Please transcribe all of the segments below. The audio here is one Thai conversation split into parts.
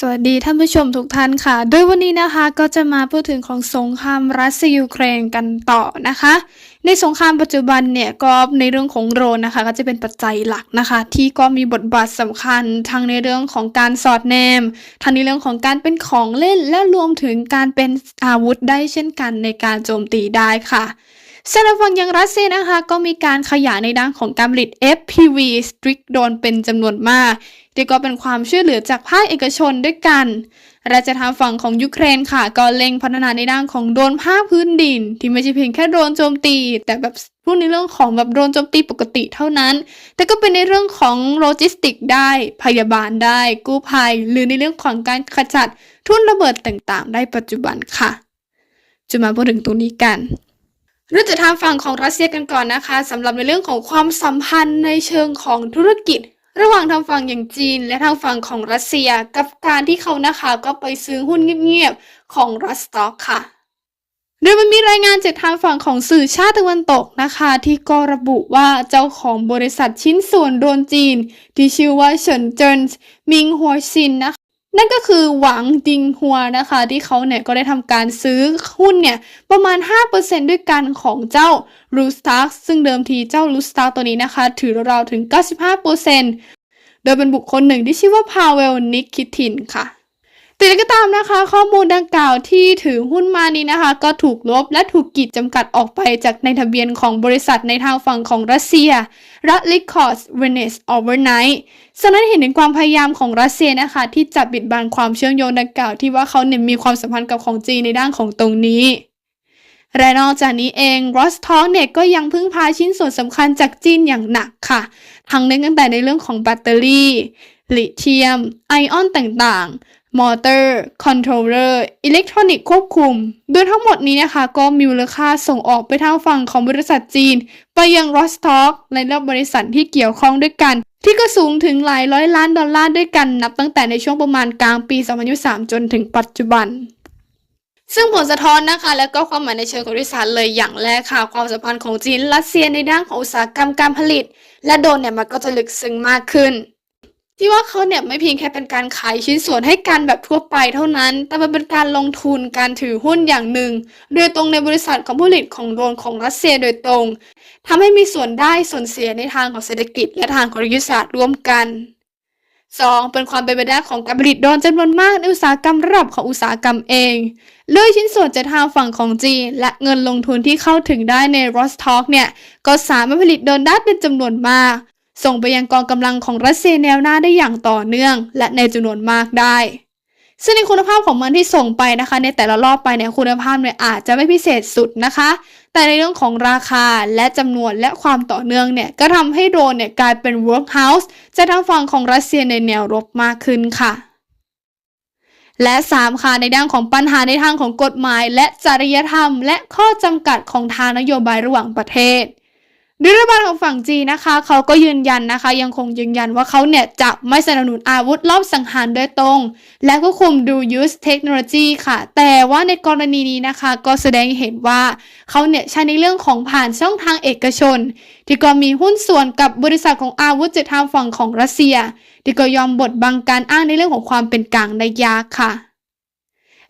สวัสดีท่านผู้ชมทุกท่านค่ะ โดยวันนี้นะคะก็จะมาพูดถึงของสงครามรัสเซียยูเครนกันต่อนะคะ ในสงครามปัจจุบันเนี่ยก็ในเรื่องของโดรนนะคะ ก็จะเป็นปัจจัยหลักนะคะ ที่ก็มีบทบาทสำคัญทั้งในเรื่องของการสอดแนมทั้งในเรื่องของการเป็นของเล่นและรวมถึงการเป็นอาวุธได้เช่นกันในการโจมตีได้ค่ะ สำหรับฝั่งยังรัสเซียนะคะก็มีการขยายในด้านของการผลิต FPV Strict Drone เป็นจำนวนมากที่ก็เป็นความช่วยเหลือจากภาคเอกชนด้วยกัน และจะทางฝั่งของยูเครนค่ะ ก็เล็งพัฒนาในด้านของโดรนภาคพื้นดิน ที่ไม่ใช่เพียงแค่โดรนโจมตี แต่แบบพูดในเรื่องของแบบโดรนโจมตีปกติเท่านั้น แต่ก็เป็นในเรื่องของโลจิสติกได้พยาบาลได้ กู้ภัย หรือในเรื่องของการขจัดทุ่นระเบิดต่างๆ ได้ปัจจุบันค่ะ จะมาพูดถึงตรงนี้กัน เริ่มจากทางฝั่งของรัสเซียกันก่อนนะคะสำหรับในเรื่องของความสัมพันธ์ในเชิงของธุรกิจ ระหว่างทางฝั่งอย่างจีน และทางฝั่งของรัสเซีย กับการที่เขานะคะก็ไปซื้อหุ้นเงียบๆของรัสต็อกค่ะ โดยมันมีรายงานจากทางฝั่งของสื่อชาติตะวันตกนะคะ ที่ก็ระบุว่าเจ้าของบริษัทชิ้นส่วนโดนจีน ที่ชื่อว่าเฉินเจินมิงหัวซินนะคะ นั่นก็คือหวังดิงฮัวนะคะ ที่เขาเนี่ยก็ได้ทำการซื้อหุ้นเนี่ยประมาณ 5%ด้วยกันของเจ้ารูสตาร์ซึ่งเดิมทีเจ้ารูสตาร์ตัวนี้นะคะ ถือราวๆถึง 95%โดยเป็นบุคคลหนึ่งที่ชื่อว่าพาเวลนิกคิทินค่ะ แต่ก็ตามนะคะ ข้อมูลดังกล่าวที่ถือหุ้นมานี้นะคะ ก็ถูกลบและถูกกีดจำกัดออกไปจากในทะเบียนของบริษัทในทางฝั่งของรัสเซียรัฐลิคอสเวเนสโอเวอร์ไนท์ฉะนั้นเห็นถึงความพยายามของรัสเซียนะคะ ที่จะบิดบังความเชื่อมโยงดังกล่าวที่ว่าเขาเนี่ยมีความสัมพันธ์กับของจีนในด้านของตรงนี้และนอกจากนี้เองรอสทอ k เนี่ยก็ยังพึ่งพาชิ้นส่วนสำคัญจากจีนอย่างหนักค่ะ ทั้งเน้นตั้งแต่ในเรื่องของแบตเตอรี่ ลิเธียม ไอออนต่าง มอเตอร์คอนโทรลเลอร์อิเล็กทรอนิกส์ควบคุม โดยทั้งหมดนี้นะคะ ก็มีมูลค่าส่งออกไปทางฝั่งของบริษัทจีน ไปยังรอสทอ k และและบริษัทที่เกี่ยวข้องด้วยกัน ที่ก็สูงถึงหลายร้อยล้านดอลลาร์ด้วยกันนับตั้งแต่ในช่วงประมาณกลางปี 2023 จนถึงปัจจุบันซึ่งผลสะท้อนนะคะ และก็ความหมายในเชิงของวิสารเลยอย่างแรกค่ะ ความสัมพันธ์ของจีนรัสเซียในด้านของอุตสาหกรรมการผลิต และโดนเนี่ยมันก็จะลึกซึ้งมากขึ้น ที่ว่าเขาเนี่ยไม่เพียงแค่เป็นการขายชิ้นส่วนให้กันแบบทั่วไปเท่านั้น แต่มันเป็นการลงทุนการถือหุ้นอย่างหนึ่ง โดยตรงในบริษัทของผู้ผลิตของโดรนของรัสเซียโดยตรงทำให้มีส่วนได้ส่วนเสียในทางของเศรษฐกิจ และทางของยุทธศาสตร์ร่วมกัน 2. เป็นความเป็นไปได้ของการผลิตโดรนจำนวนมากในอุตสาหกรรมระดับของอุตสาหกรรมเองเลยชิ้นส่วนจากทางฝั่งของจีน และเงินลงทุนที่เข้าถึงได้ใน r o s t o k เนี่ย ก็สามารถผลิตโดรนได้เป็นจำนวนมาก ส่งไปยังกองกำลังของรัสเซียแนวหน้าได้อย่างต่อเนื่อง และในจำนวนมากได้ ซึ่งในคุณภาพของมันที่ส่งไปนะคะ ในแต่ละรอบไปเนี่ยคุณภาพเนี่ยอาจจะไม่พิเศษสุดนะคะ แต่ในเรื่องของราคาและจำนวนและความต่อเนื่องเนี่ยก็ทำให้โดรนเนี่ยกลายเป็น workhouse จะทางฝั่งของรัสเซียในแนวรบมากขึ้นค่ะและ 3 ค่ะ ในด้านของปัญหาในทางของกฎหมาย และจริยธรรม และข้อจำกัดของทางนโยบายระหว่างประเทศ โดยรัฐบาลของฝั่งจีนนะคะ เขาก็ยืนยันนะคะ ยังคงยืนยันว่าเขาเนี่ยจะไม่สนับสนุนอาวุธรอบสังหารโดยตรง และก็คุมดู use technology ค่ะ แต่ว่าในกรณีนี้นะคะ ก็แสดงเห็นว่าเขาเนี่ยใช้ในเรื่องของผ่านช่องทางเอกชน ที่ก็มีหุ้นส่วนกับบริษัทของอาวุธจากทางฝั่งของรัสเซีย ที่ก็ยอมบดบังการอ้างในเรื่องของความเป็นกลางได้ยาค่ะ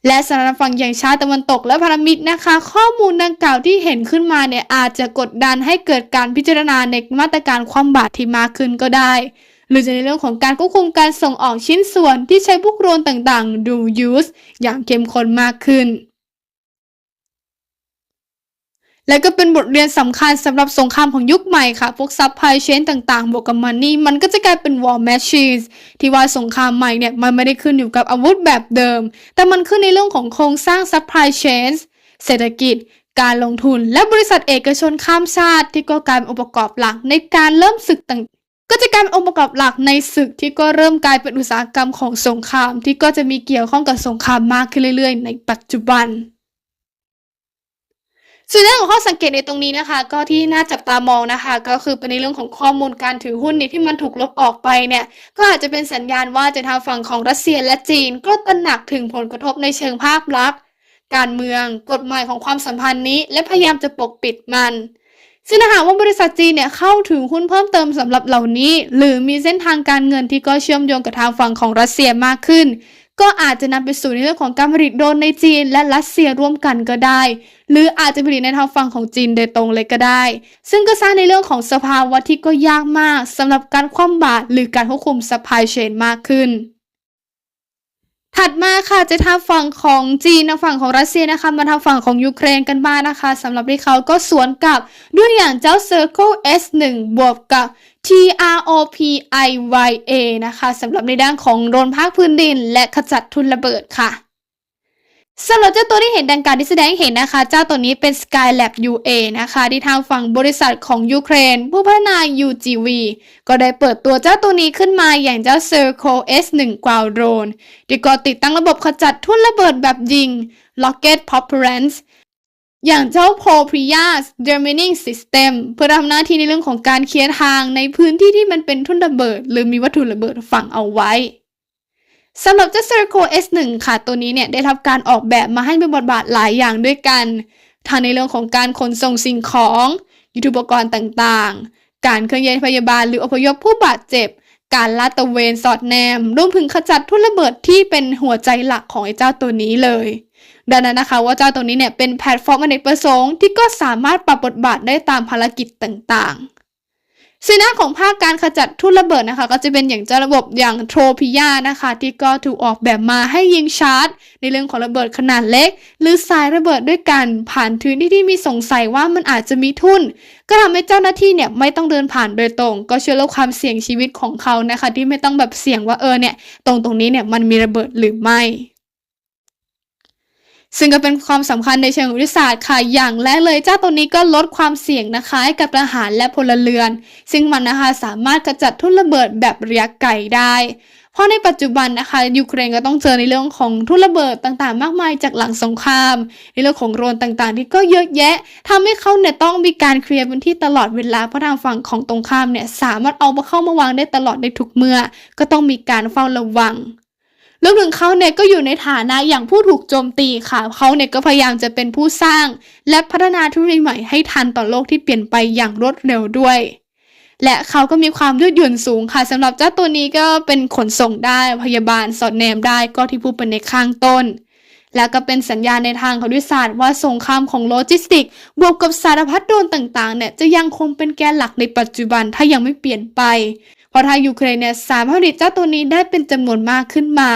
และสำหรับฝั่งอย่างชาติตะวันตกและพันธมิตรนะคะ ข้อมูลดังกล่าวที่เห็นขึ้นมาเนี่ยอาจจะกดดันให้เกิดการพิจารณาในมาตรการความบาดที่มากขึ้นก็ได้ หรือจะในเรื่องของการควบคุมการส่งออกชิ้นส่วนที่ใช้พวกโรนต่างๆ ดู use อย่างเข้มข้นมากขึ้น และก็เป็นบทเรียนสำคัญสำหรับสงครามของยุคใหม่ค่ะ พวกซับไพเชนต่างๆ บวกกับมันนี่ มันก็จะกลายเป็น war machines ที่ว่าสงครามใหม่เนี่ย มันไม่ได้ขึ้นอยู่กับอาวุธแบบเดิม แต่มันขึ้นในเรื่องของโครงสร้าง supply chains เศรษฐกิจ การลงทุน และบริษัทเอกชนข้ามชาติ ที่ก็กลายเป็นองค์ประกอบหลักในการเริ่มศึกต่างก็จะกลายเป็นองค์ประกอบหลักในศึกที่ก็เริ่มกลายเป็นอุตสาหกรรมของสงคราม ที่ก็จะมีเกี่ยวข้องกับสงครามมากขึ้นเรื่อยๆ ในปัจจุบัน ส่วนเรื่องของข้อสังเกตในตรงนี้นะคะ ก็ที่น่าจับตามองนะคะ ก็คือเป็นในเรื่องของข้อมูลการถือหุ้นนี่ที่มันถูกลบออกไปเนี่ย ก็อาจจะเป็นสัญญาณว่าจะทางฝั่งของรัสเซียและจีน ก็ตระหนักถึงผลกระทบในเชิงภาพลักษณ์ การเมืองกฎหมายของความสัมพันธ์นี้ และพยายามจะปกปิดมันซึ่งหากว่าบริษัทจีนเนี่ยเข้าถึงหุ้นเพิ่มเติมสำหรับเหล่านี้ หรือมีเส้นทางการเงินที่ก็เชื่อมโยงกับทางฝั่งของรัสเซียมากขึ้น ก็อาจจะนำไปสู่ในเรื่องของการผลิตโดรนในจีน และรัสเซียร่วมกันก็ได้ หรืออาจจะผลิตในทางฝั่งของจีนโดยตรงเลยก็ได้ ซึ่งก็สร้างในเรื่องของสภาวะที่ก็ยากมากสำหรับการคว่ำบาตรหรือการควบคุม supply chain มากขึ้น ถัดมาค่ะจะทางฝั่งของจีนทางฝั่งของรัสเซียนะคะ มาทางฝั่งของยูเครนกันบ้างนะคะสำหรับที่เขาก็สวนกลับด้วยอย่างเจ้า Circle S1 บวกกับ TROPIYA นะคะสำหรับในด้านของโดนภาคพื้นดิน และขจัดทุนระเบิดค่ะ สำหรับเจ้าตัวที่เห็นดังการที่แสดงให้เห็นนะคะ เจ้าตัวนี้เป็น Skylab UA นะคะ ที่ทางฝั่งบริษัทของยูเครน ผู้พัฒนา UGV ก็ได้เปิดตัวเจ้าตัวนี้ขึ้นมาอย่างเจ้า Circle S1 Ground Drone ที่ก็ติดตั้งระบบขจัดทุ่นระเบิดแบบยิง Rocket Propellant อย่างเจ้า p o p r i a s Germining System เพื่อทำหน้าที่ในเรื่องของการเคลียร์ทางในพื้นที่ที่มันเป็นทุ่นระเบิด หรือมีวัตถุระเบิดฝังเอาไว้ สำหรับเจ้า Circle S1 ค่ะ ตัวนี้เนี่ยได้รับการออกแบบมาให้เป็นบทบาทหลายอย่างด้วยกัน ทั้งในเรื่องของการขนส่งสิ่งของ ยุทธุปกรณ์ต่างๆ การเคลื่อนย้ายพยาบาลหรืออพยพผู้บาดเจ็บ การลาดตระเวนสอดแนม รวมถึงขจัดทุ่นระเบิดที่เป็นหัวใจหลักของไอ้เจ้าตัวนี้เลย ดังนั้นนะคะว่าเจ้าตัวนี้เนี่ยเป็นแพลตฟอร์มอเนกประสงค์ที่ก็สามารถปรับบทบาทได้ตามภารกิจต่างๆ สีหน้าของภาคการขจัดทุ่นระเบิดนะคะ ก็จะเป็นอย่างเจ้าระบบอย่างโทรพิยานะคะ ที่ก็ถูกออกแบบมาให้ยิงชาร์จ ในเรื่องของระเบิดขนาดเล็ก หรือสายระเบิดด้วยกันผ่านพื้นที่ที่มีสงสัยว่ามันอาจจะมีทุ่น ก็ทำให้เจ้าหน้าที่เนี่ยไม่ต้องเดินผ่านโดยตรง ก็ช่วยลดความเสี่ยงชีวิตของเขานะคะ ที่ไม่ต้องแบบเสี่ยงว่าเออเนี่ยตรงตรงนี้เนี่ยมันมีระเบิดหรือไม่ ซึ่งก็เป็นความสำคัญในเชิงวิทยาศาสตร์ค่ะ อย่างแรกเลยเจ้าตัวนี้ก็ลดความเสี่ยงนะคะให้กับทหารและพลเรือน ซึ่งมันนะคะสามารถกระจัดทุ่นระเบิดแบบระยะไกลได้ เพราะในปัจจุบันนะคะยูเครนก็ต้องเจอในเรื่องของทุ่นระเบิดต่างๆ มากมายจากหลังสงคราม ในเรื่องของโรนต่างๆ ที่ก็เยอะแยะทำให้เขาเนี่ยต้องมีการเคลียร์พื้นที่ตลอดเวลาเพราะทางฝั่งของตรงข้ามเนี่ยสามารถเอามาเข้ามาวางได้ตลอดในทุกเมื่อ ก็ต้องมีการเฝ้าระวัง รวมถึงเขาเนี่ยก็อยู่ในฐานะอย่างผู้ถูกโจมตีค่ะ เขาเนี่ยก็พยายามจะเป็นผู้สร้าง และพัฒนาธุรกิจใหม่ให้ทันต่อโลกที่เปลี่ยนไปอย่างรวดเร็วด้วย และเขาก็มีความยืดหยุ่นสูงค่ะสำหรับเจ้าตัวนี้ก็เป็นขนส่งได้พยาบาลสอดแนมได้ก็ที่พูดไปในข้างต้น และก็เป็นสัญญาณในทางคณิตศาสตร์ว่าสงครามของโลจิสติก บวกกับสารพัดโดนต่างๆเนี่ยจะยังคงเป็นแกนหลักในปัจจุบันถ้ายังไม่เปลี่ยนไป เพราะถ้ายูเครนเนี่ยสามารถผลิตเจ้าตัวนี้ได้เป็นจำนวนมากขึ้นมา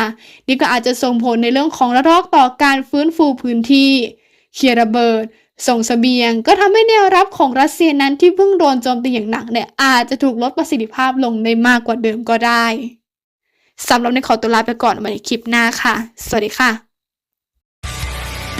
นี่ก็อาจจะส่งผลในเรื่องของระลอกต่อการฟื้นฟูพื้นที่เคลียร์ระเบิด ส่งเสบียง ก็ทำให้แนวรับของรัสเซียนั้นที่เพิ่งโดนโจมตีอย่างหนักเนี่ยอาจจะถูกลดประสิทธิภาพลงได้มากกว่าเดิมก็ได้สำหรับในขอตัวลาไปก่อนไว้ในคลิปหน้าค่ะ สวัสดีค่ะ